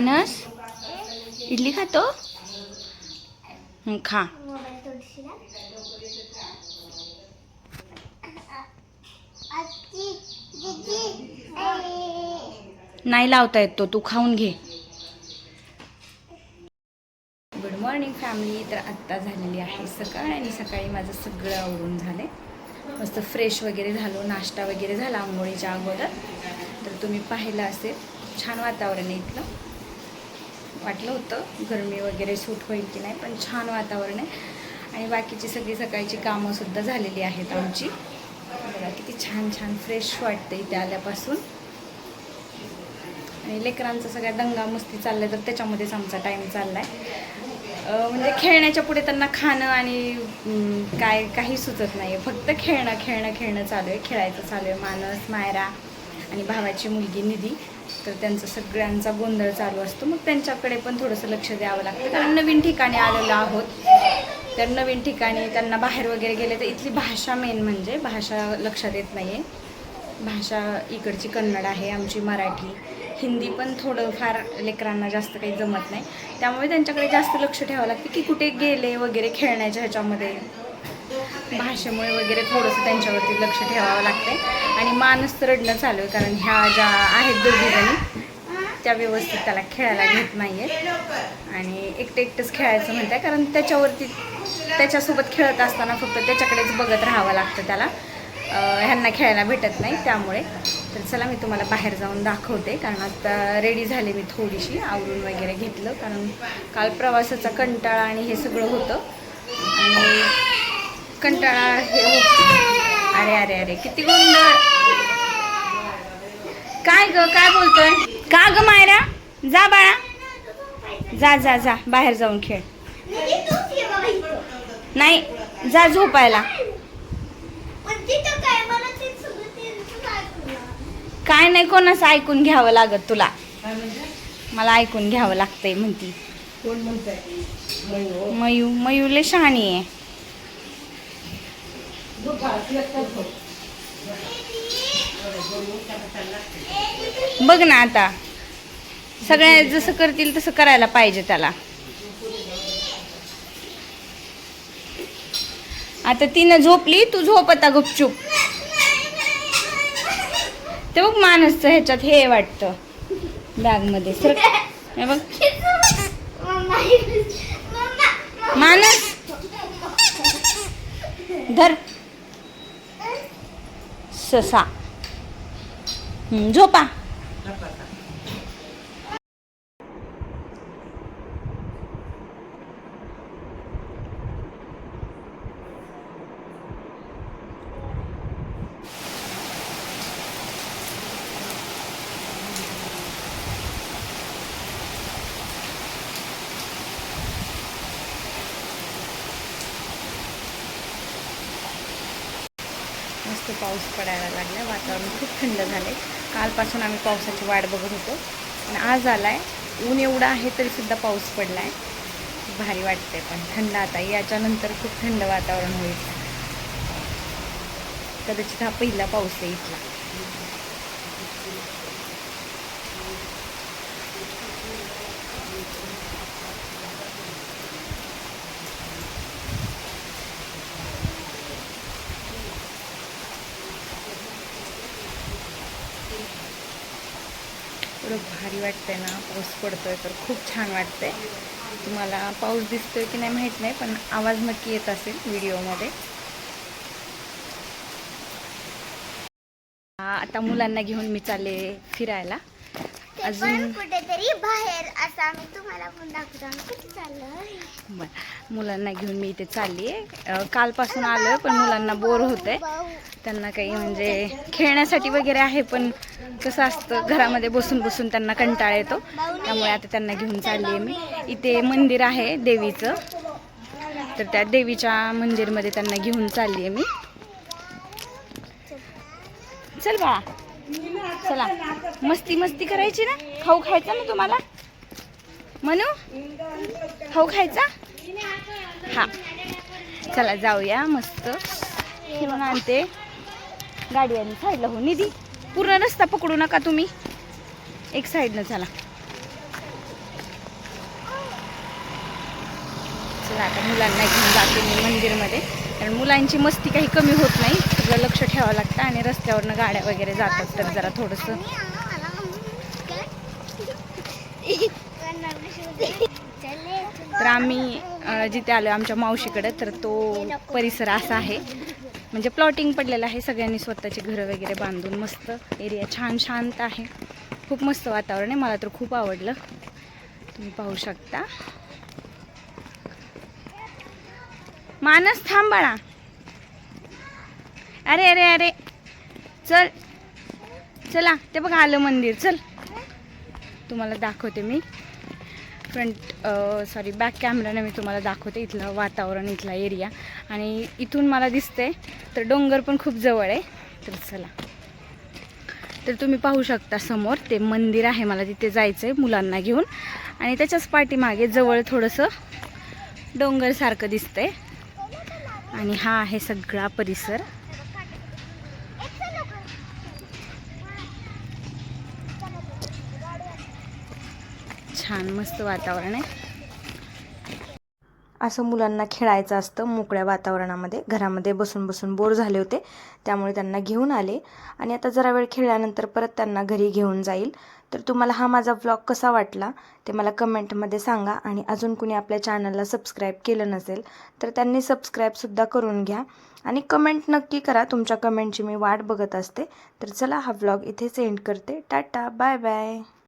अनस इडली खातो खा नाही लावता येत तो तू खाऊन घे गुड मॉर्निंग फॅमिली तर आत्ता झालेली आहे सकाळ आणि सकाळी माझं सगळं आवरून झालं. मस्त फ्रेश वगैरे झालो नाश्ता वगैरे झाला आंघोळीच्या अगोदर. तर तुम्ही पाहिलं असेल छान वातावरण आहे इथलं. वाटलं होतं. गरमी वगैरे सूट होईल की नाही पण छान वातावरण आहे. आणि बाकीची सगळी सकाळची कामंसुद्धा झालेली आहेत आमची. बघा किती छान छान फ्रेश वाटतं इथे आल्यापासून. आणि लेकरांचा सगळ्या दंगा मस्ती चाललाय तर त्याच्यामध्येच आमचा टाईम चालला आहे म्हणजे खेळण्याच्या पुढे त्यांना खाणं आणि काय काही सुचत नाही फक्त खेळणं खेळणं खेळणं चालू आहे. खेळायचं चालू आहे. मानस मायरा आणि भावाची मुलगी निधी. तर त्यांचा सगळ्यांचा गोंधळ चालू असतो. मग त्यांच्याकडे पण थोडंसं लक्ष द्यावं लागतं. कारण नवीन ठिकाणी आलेलो आहोत. तर नवीन ठिकाणी त्यांना बाहेर वगैरे गेले तर इथली भाषा मेन म्हणजे भाषा लक्षात येत नाही आहे भाषा इकडची कन्नड आहे आमची मराठी. हिंदी पण थोडं फार लेकरांना जास्त काही जमत नाही. त्यामुळे त्यांच्याकडे जास्त लक्ष ठेवावं लागतं की कुठे गेले वगैरे खेळण्याच्या ह्याच्यामध्ये. भाषेमुळे वगैरे थोडंसं त्यांच्यावरती लक्ष ठेवावं लागते आणि मानस रडणं चालू आहे कारण ह्या ज्या आहेत दोघीजणी त्या व्यवस्थित त्याला खेळायला घेत नाही आहेत आणि एकटं एकटंच खेळायचं म्हणत आहे कारण त्याच्यावरती त्याच्यासोबत खेळत असताना फक्त त्याच्याकडेच बघत राहावं लागतं त्याला. ह्यांना खेळायला भेटत नाही त्यामुळे. तर चला मी तुम्हाला बाहेर जाऊन दाखवते कारण आता रेडी झाले मी थोडीशी आवरून वगैरे घेतलं कारण काल प्रवासाचा कंटाळा आणि हे सगळं होतं. आणि कंटाळा हे होत अरे अरे अरे किती गोंधळ. काय ग काय बोलतोय? का ग मायरा? जा बाळा. जा जा जा. बाहेर जाऊन खेळ. नाही जा झोपायला. काय नाही कोणाचं ऐकून घ्यावं लागत तुला. मला ऐकून घ्यावं लागतंय म्हणती. मयू मयू लय शहाणी आहे. बघ ना आता. सगळ्या जसं करतील तसं करायला पाहिजे त्याला. आता तिनं झोपली तू झोप आता गुपचूप. ते बघ माणसचं ह्याच्यात हे वाटतं. बॅगमध्ये. सर हे बघ. मानस धर. ससा हं, झोपा मस्त पाऊस पडायला लागला. वातावरण खूप थंड झालं. आहे कालपासून आम्ही पावसाची वाट बघत होतो. आणि आज आला आहे ऊन एवढं आहे तरीसुद्धा पाऊस पडला आहे भारी वाटते पण. थंड आता. याच्यानंतर खूप थंड वातावरण होईल. कदाचित हा पहिला पाऊस आहे इथला. एवढं भारी वाटतंय ना पाऊस पडतोय तर खूप छान वाटतंय. तुम्हाला पाऊस दिसतोय की नाही माहीत नाही पण आवाज नक्की येत असेल व्हिडिओमध्ये. आता मुलांना घेऊन मी चालले फिरायला. अजून कुठेतरी बाहेर असं आम्ही तुम्हाला पण दाखवतो. आम्ही कुठे बरं मुलांना घेऊन मी इथे चालली आहे. कालपासून आलोय पण मुलांना बोर होतंय त्यांना काही म्हणजे खेळण्यासाठी वगैरे आहे पण कसं असतं घरामध्ये बसून बसून त्यांना कंटाळा येतो. त्यामुळे आता त्यांना घेऊन चालली आहे मी. इथे मंदिर आहे देवीचं. तर त्या देवीच्या मंदिरमध्ये त्यांना घेऊन चालली आहे मी. चल बाळा. चला. मस्ती मस्ती करायची ना? खाऊ खायचा ना तुम्हाला? म्हणू खाऊ खायचा? हा. चला जाऊया मस्त. फिरून आणते. गाडीवाली साईडला हो. निधी पूर्ण रस्ता पकडू नका तुम्ही. एक साईडनं चला. चला आता मुलांना घेऊन जाते मी मंदिरमध्ये. कारण मुलांची मस्ती काही कमी होत नाही. सगळं लक्ष ठेवावं लागतं आणि रस्त्यावरनं गाड्या वगैरे जातात तर जरा थोडंसं. तर आम्ही जिथे आलो आमच्या मावशीकडे तर तो परिसर असा आहे. म्हणजे प्लॉटिंग पडलेलं आहे सगळ्यांनी स्वतःची घरं वगैरे बांधून मस्त एरिया छान शांत आहे. खूप मस्त वातावरण आहे. मला तर खूप आवडलं. तुम्ही पाहू शकता. मानस थांब बाळा अरे अरे अरे. चल. चला ते बघा आलं मंदिर. चल. तुम्हाला दाखवते मी. फ्रंट सॉरी बॅक कॅमेराने मी तुम्हाला दाखवते इथलं वातावरण इथला एरिया आणि इथून मला दिसते तर डोंगर पण खूप जवळ आहे. तर चला. तर तुम्ही पाहू शकता समोर ते मंदिर आहे मला तिथे जायचं आहे मुलांना घेऊन. आणि त्याच्याच पाठीमागे जवळ थोडंसं डोंगरसारखं दिसतंय. आणि हा आहे सगळा परिसर. छान मस्त वातावरण आहे. असं मुलांना खेळायचं असतं मोकळ्या वातावरणामध्ये. घरामध्ये बसून बसून बोर झाले होते त्यामुळे त्यांना घेऊन आले. आणि आता जरा वेळ खेळल्यानंतर परत त्यांना घरी घेऊन जाईल. तर तुम्हाला हा माझा व्लॉग कसा वाटला ते मला कमेंटमध्ये सांगा आणि अजून कुणी आपल्या चॅनलला सबस्क्राईब केलं नसेल तर त्यांनी सबस्क्राईबसुद्धा करून घ्या. आणि कमेंट नक्की करा तुमच्या कमेंटची मी वाट बघत असते. तर चला हा व्लॉग इथेच एंड करते. Tata bye bye